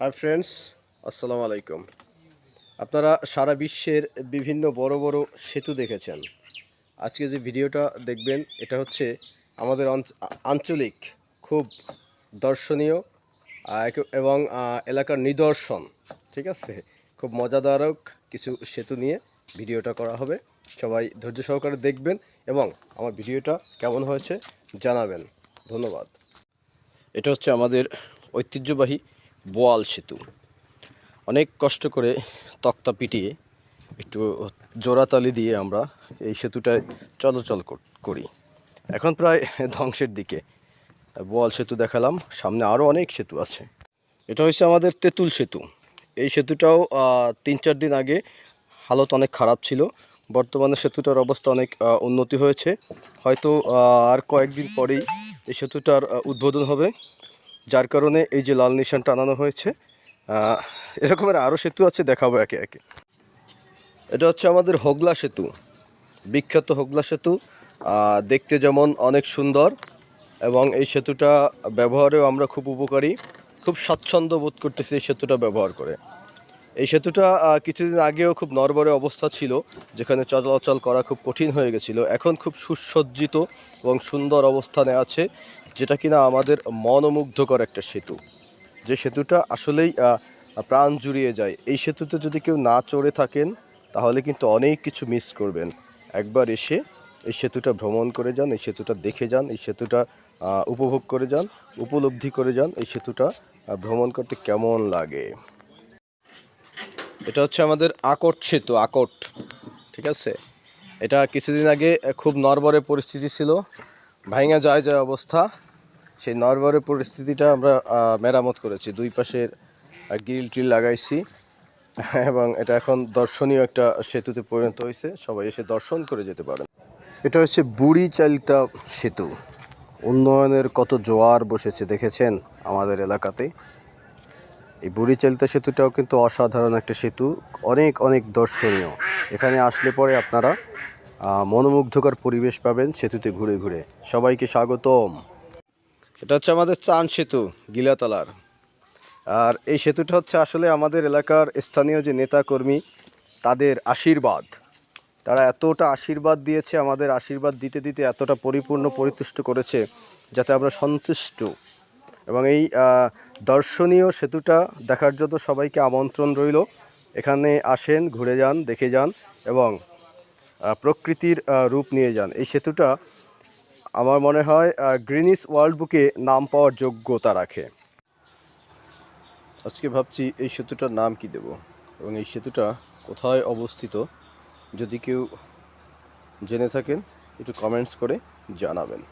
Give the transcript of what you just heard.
Hi friends আসসালামু আলাইকুম। আপনারা সারা বিশ্বের বিভিন্ন বড় বড় সেতু দেখেছেন। আজকে যে ভিডিওটা দেখবেন, এটা হচ্ছে আমাদের আঞ্চলিক, খুব দর্শনীয় এবং এলাকার নিদর্শন, ঠিক আছে? খুব মজাদারক কিছু সেতু নিয়ে ভিডিওটা করা হবে। সবাই ধৈর্য সহকারে দেখবেন এবং আমার ভিডিওটা কেমন হয়েছে জানাবেন। ধন্যবাদ। এটা হচ্ছে আমাদের ঐতিহ্যবাহী বোয়াল সেতু। অনেক কষ্ট করে তক্তা পিটিয়ে একটু জোড়াতালি দিয়ে আমরা এই সেতুটায় চলাচল করি এখন প্রায় ধ্বংসের দিকে। বোয়াল সেতু দেখালাম, সামনে আরও অনেক সেতু আছে। এটা হচ্ছে আমাদের তেঁতুল সেতু। এই সেতুটাও তিন চার দিন আগে হালত অনেক খারাপ ছিল। বর্তমানে সেতুটার অবস্থা অনেক উন্নতি হয়েছে। হয়তো আর কয়েকদিন পরেই এই সেতুটার উদ্বোধন হবে। যার কারণে এই যে লাল নিশান টানানো হয়েছে এরকমের আরও সেতু আছে, দেখাবো একে একে। এটা হচ্ছে আমাদের হোগলা সেতু, বিখ্যাত হোগলা সেতু। দেখতে যেমন অনেক সুন্দর, এবং এই সেতুটা ব্যবহারেও আমরা খুব উপকারী। খুব স্বাচ্ছন্দ্য বোধ করতেছি এই সেতুটা ব্যবহার করে। এই সেতুটা কিছুদিন আগেও খুব নরবরে অবস্থা ছিল, যেখানে চলাচল করা খুব কঠিন হয়ে গেছিল। এখন খুব সুসজ্জিত এবং সুন্দর অবস্থানে আছে। যেটা কিনা আমাদের মনোমুগ্ধকর একটা সেতু। যে সেতুটা আসলেই প্রাণ জুড়িয়ে যায়। এই সেতুতে যদি কেউ না চড়ে থাকেন, তাহলে কিন্তু অনেক কিছু মিস করবেন। একবার এসে এই সেতুটা ভ্রমণ করে যান, এই সেতুটা দেখে যান, এই সেতুটা উপভোগ করে যান, উপলব্ধি করে যান, এই সেতুটা ভ্রমণ করতে কেমন লাগে। এটা হচ্ছে আমাদের আকট সেতু, আকট, ঠিক আছে? এটা কিছুদিন আগে খুব নরবরে পরিস্থিতি ছিল। ভাঙা যায় যায় অবস্থা। সেই নরবরে পরিস্থিতিটা আমরা মেরামত করেছি। দুই পাশের গ্রিল ট্রিল লাগাইছি। এবং এটা এখন দর্শনীয় একটা সেতুতে পরিণত হয়েছে। সবাই এসে দর্শন করে যেতে পারেন। এটা হচ্ছে বুড়ি চালিতা সেতু। উন্নয়নের কত জোয়ার বসেছে, দেখেছেন আমাদের এলাকাতে। এই বুড়ি চালিতা সেতুটাও কিন্তু অসাধারণ একটা সেতু। অনেক অনেক দর্শনীয়। এখানে আসলে পরে আপনারা মনোমুগ্ধকর পরিবেশ পাবেন সেতুতে ঘুরে ঘুরে। সবাইকে স্বাগতম। এটা হচ্ছে আমাদের চান সেতু, গিলাতলার। আর এই সেতুটা হচ্ছে আসলে আমাদের এলাকার স্থানীয় যে নেতাকর্মী, তাদের আশীর্বাদ। তারা এতটা আশীর্বাদ দিয়েছে, আমাদের আশীর্বাদ দিতে দিতে এতটা পরিপূর্ণ, পরিতুষ্ট করেছে, যাতে আমরা সন্তুষ্ট। এবং এই দর্শনীয় সেতুটা দেখার জন্য সবাইকে আমন্ত্রণ রইল। এখানে আসেন, ঘুরে যান, দেখে যান এবং প্রকৃতির রূপ নিয়ে যান। এই সেতুটা আমার মনে হয় গ্রিনিস ওয়ার্ল্ড বুকে নাম পাওয়ার যোগ্যতা রাখে। আজকে ভাবছি এই সেতুটার নাম কি দেব? এবং এই সেতুটা কোথায় অবস্থিত? যদি কেউ জেনে থাকেন, একটু কমেন্টস করে জানাবেন।